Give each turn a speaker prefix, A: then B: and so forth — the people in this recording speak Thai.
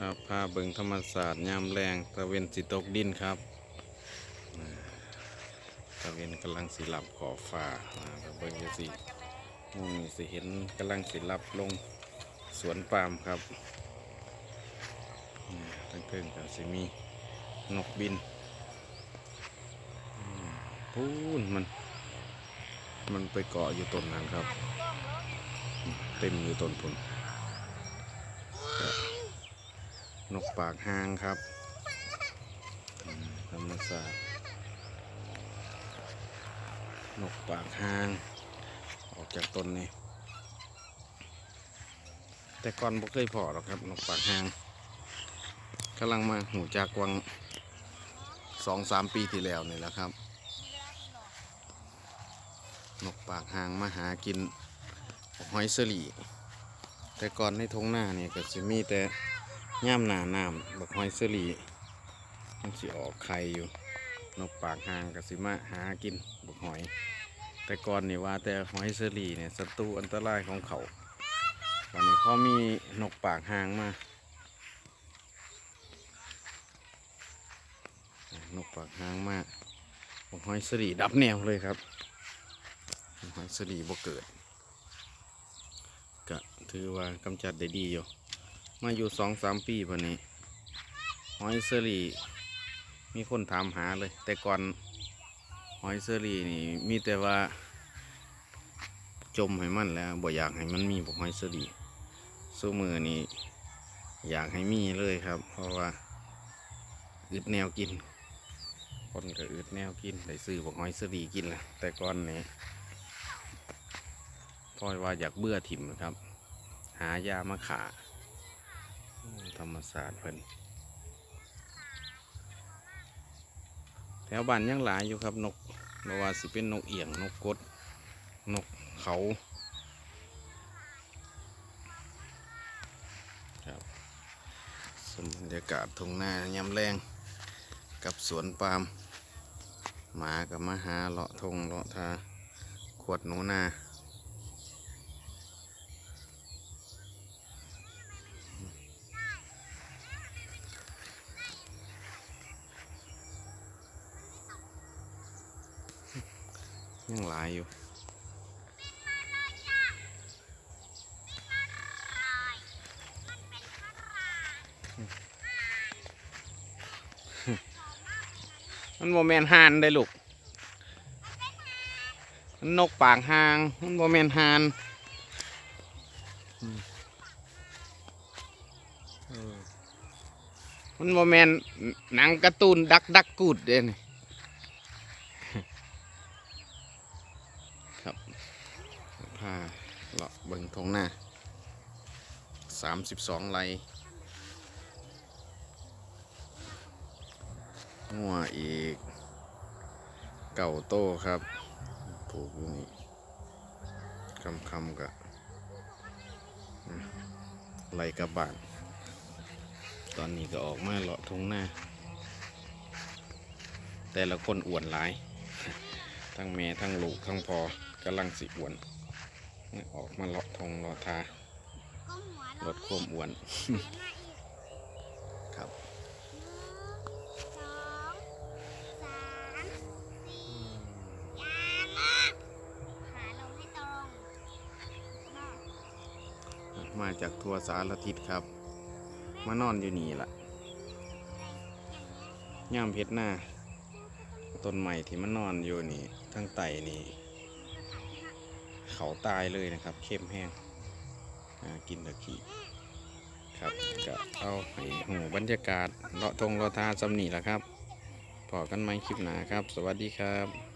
A: ครับพาเบิงธรรมศาสตร์ยามแรงตะเวนสิตกดินครับตะเวนกำลังสิหลับขอบฟ้าอ่าเบิงจะสิอืมสิเห็นกำลังสิหลับลงสวนปาล์มครับอืมทั้งเทิงก็สิมีนกบินพูนมัน มันไปเกาะอยู่ต้นนั้นครับ เต็มอยู่ต้นพุ่น นกปากหางครับธรรมศาสตร์นกปากหาง ออกจากต้นนี่แต่ก่อนบ่เคยพอหรอกครับ นกปากหางกำลังมาหูจากวังสองสามปีที่แล้วนี่แหละครับ นกปากหางมาหากินหอยเสลีแต่ก่อนในทงหน้าเนี่ยก็จะมีแต่ ย่ามหนาน้ำบักหอยเสลีมันสิออกไข่อยู่ นกปากหางกับสิมาหากินบักหอย แต่ก่อนนี่ว่าแต่หอยเสลีเนี่ยศัตรูอันตรายของเขาวันนี้พอมีนกปากหางมานกปากหางมาบักหอยสลีดับแนวเลยครับบักหอยสลีบ่เกิด ก็ถือว่ากำจัดได้ดีอยู่ มาอยู่สองสามปีวันนี้หอยเซรีมีคนถามหาเลย แต่ก่อนหอยเซรีนี่มีแต่ว่า จมให้มันแล้วบ่อยากให้มันมีบอกหอยเซรีสู้มือนี่อยากให้มีเลยครับ เพราะว่าอึดแนวกิน คนก็อึดแนวกินได้ซื้อบอกหอยเซรีกินแหละแต่ก่อนนี่พอยว่าอยากเบื่อถิ่มนะครับ หายามาขาโอ้ ธรรมศาสตร์เพิ่นแถวบ้านยังหลายอยู่ครับนกบว่าสิเป็นนกเอียงนกกดนกเขาครับสมบรรยากาศทงหน้ายามแรงกับสวนปาล์มหมากับมาหาเลาะทงเลาะทาขวดหนูนา ยังหลายอยู่มันโมเมนหานได้ลูก มันนกปากหาง มันโมเมนหานมันโมเมนหนังการ์ตูนดักดักกูดเด่น ครับพาเลาะเบิ่งทงหน้าสามสิบสองไร่งัวอีก เก่าโตครับผูกอยู่นี่คำคำกะไล่กระบานตอนนี้ก็ออกมาเลาะทงหน้า แต่ละคนอ้วนหลาย ทั้งแม่ทั้งลูกทั้งพอ กำลังสิอ้วนออกมาเลาะทงเลาะทาลดความอ้วนครับมาจากทัวสารทิศครับ มานอนอยู่นี่ล่ะย่ามเพชรหน้าต้นใหม่ที่มันนอนอยู่นี่ทั้งไตนี่ เขาตายเลยนะครับ เข้มแห้งกินตะกี้ครับก็เอาให้หูบรรยากาศเลาะทงเลาะทาสำนีละครับพอกันไหมคลิปหนาครับ สวัสดีครับ